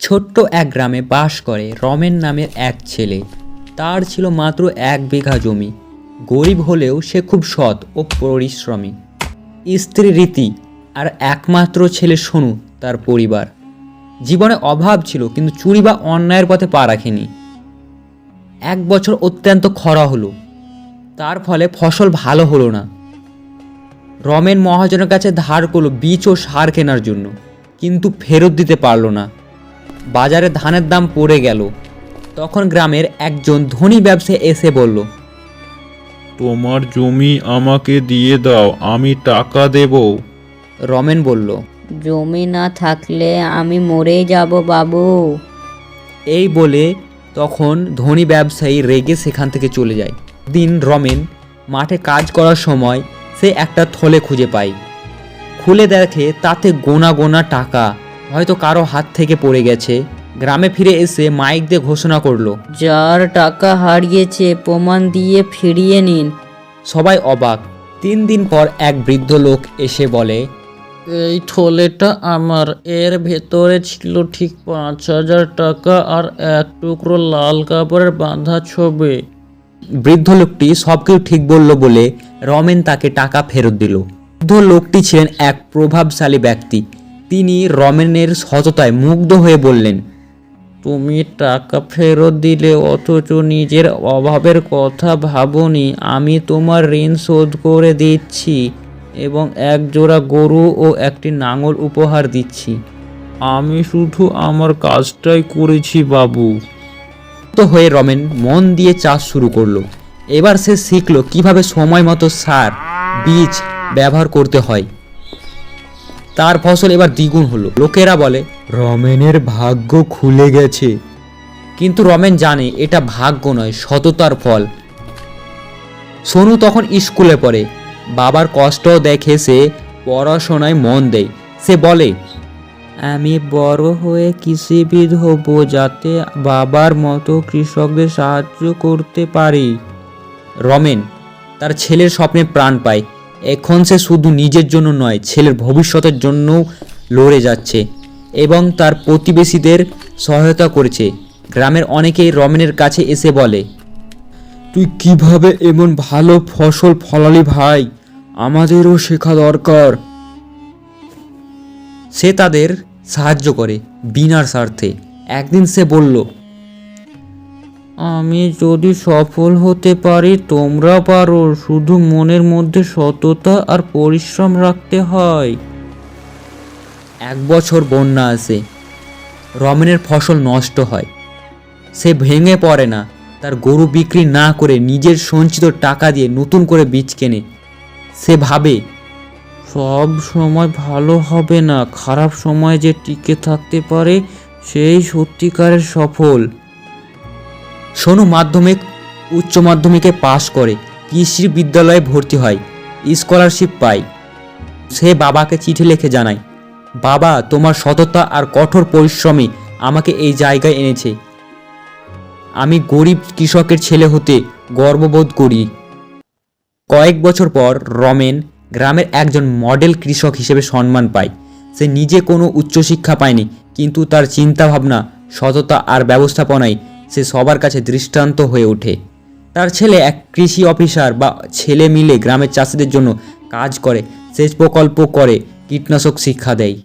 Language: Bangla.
ছোট্ট এক গ্রামে বাস করে রমেন নামের এক ছেলে। তার ছিল মাত্র এক বিঘা জমি। গরিব হলেও সে খুব সৎ ও পরিশ্রমী। স্ত্রী রীতি আর একমাত্র ছেলে সোনু, তার পরিবার। জীবনে অভাব ছিল, কিন্তু চুরি বা অন্যায়ের পথে পা রাখেনি। এক বছর অত্যন্ত খরা হলো। তার ফলে ফসল ভালো হলো না। রমেন মহাজনের কাছে ধার করল বীজ ও সার কেনার জন্য, কিন্তু ফেরত দিতে পারল না। বাজারে ধানের দাম পড়ে গেল। তখন গ্রামের একজন ধনী ব্যবসায়ী এসে বলল তোমার জমি আমাকে দিয়ে দাও আমি টাকা দেব। রমেন বলল জমি না থাকলে আমি মরে যাব বাবু। এই বলে তখন ধনী ব্যবসায়ী রেগে সেখান থেকে চলে যায়। দিন রমেন মাঠে কাজ করার সময় সে একটা থলে খুঁজে পায়। খুলে দেখে তাতে গোনা গোনা টাকা হয়তো কারও হাত থেকে পড়ে গেছে। গ্রামে ফিরে এসে মাইক দিয়ে ঘোষণা করল যার টাকা হারিয়েছে প্রমাণ দিয়ে ফিরিয়ে নিন। সবাই অবাক। তিন দিন পর এক বৃদ্ধ লোক এসে বলে এই থলেটা আমার এর ভেতরে ছিল ঠিক পাঁচ হাজার টাকা আর এক টুকরো লাল কাপড়ের বাঁধা ছবি। বৃদ্ধ লোকটি সব কিছু ঠিক বলল বলে রমেন তাকে টাকা ফেরত দিল। বৃদ্ধ লোকটি ছিলেন এক প্রভাবশালী ব্যক্তি। তিনি রমেনের সততায় মুগ্ধ হয়ে বললেন তুমি টাকা ফেরত দিলে অথচ নিজের অভাবের কথা ভাবনি। আমি তোমার ঋণ শোধ করে দিচ্ছি এবং এক জোড়া গরু ও একটি নাঙল উপহার দিচ্ছি। আমি শুধু আমার কাজটাই করেছি বাবু। তো হয়ে রমেন মন দিয়ে চাষ শুরু করল। এবার সে শিখলো কীভাবে সময় মতো সার বীজ ব্যবহার করতে হয়। তার ফসল এবার দ্বিগুণ হলো। লোকেরা বলে রমেনের ভাগ্য খুলে গেছে। কিন্তু রমেন জানে এটা ভাগ্য নয় সততার ফল। সোনু তখন স্কুলে পড়ে। বাবার কষ্ট দেখে সে পড়াশোনায় মন দেয়। সে বলে আমি বড় হয়ে কৃষিবিদ হব যাতে বাবার মতো কৃষকদের সাহায্য করতে পারি। রমেন তার ছেলের স্বপ্নে প্রাণ পায়। এখন সে শুধু নিজের জন্য নয় ছেলের ভবিষ্যতের জন্যও লড়ে যাচ্ছে এবং তার প্রতিবেশীদের সহায়তা করেছে। গ্রামের অনেকেই রমেনের কাছে এসে বলে তুই কীভাবে এমন ভালো ফসল ফলালি ভাই? আমাদেরও শেখা দরকার। সে তাদের সাহায্য করে বিনার স্বার্থে। একদিন সে বলল আমি যদি সফল হতে পারি তোমরা পারো। শুধু মনের মধ্যে সততা আর পরিশ্রম রাখতে হয়। এক বছর বন্যা আসে রমেনের ফসল নষ্ট হয়। সে ভেঙে পড়ে না। তার গরু বিক্রি না করে নিজের সঞ্চিত টাকা দিয়ে নতুন করে বীজ কেনে। সে ভাবে সব সময় ভালো হবে না। খারাপ সময় যে টিকে থাকতে পারে সেই সত্যিকারের সফল। সোনু মাধ্যমিক, উচ্চ মাধ্যমিকে পাশ করে কৃষি বিদ্যালয়ে ভর্তি হয় স্কলারশিপ পায়। সে বাবাকে চিঠি লিখে জানায়, বাবা, তোমার সততা আর কঠোর পরিশ্রমী আমাকে এই জায়গায় এনেছে। আমি গরিব কৃষকের ছেলে হতে গর্ববোধ করি। কয়েক বছর পর রমেন গ্রামের একজন মডেল কৃষক হিসেবে সম্মান পায়। সে নিজে কোনো উচ্চশিক্ষা পায়নি, কিন্তু তার চিন্তাভাবনা, সততা আর ব্যবস্থাপনায় সে সবার কাছে দৃষ্টান্ত হয়ে ওঠে। তার ছেলে এক কৃষি অফিসার বা ছেলে মিলে গ্রামের চাষিদের জন্য কাজ করে, সেচ প্রকল্প করে, কীটনাশক শিক্ষা দেয়।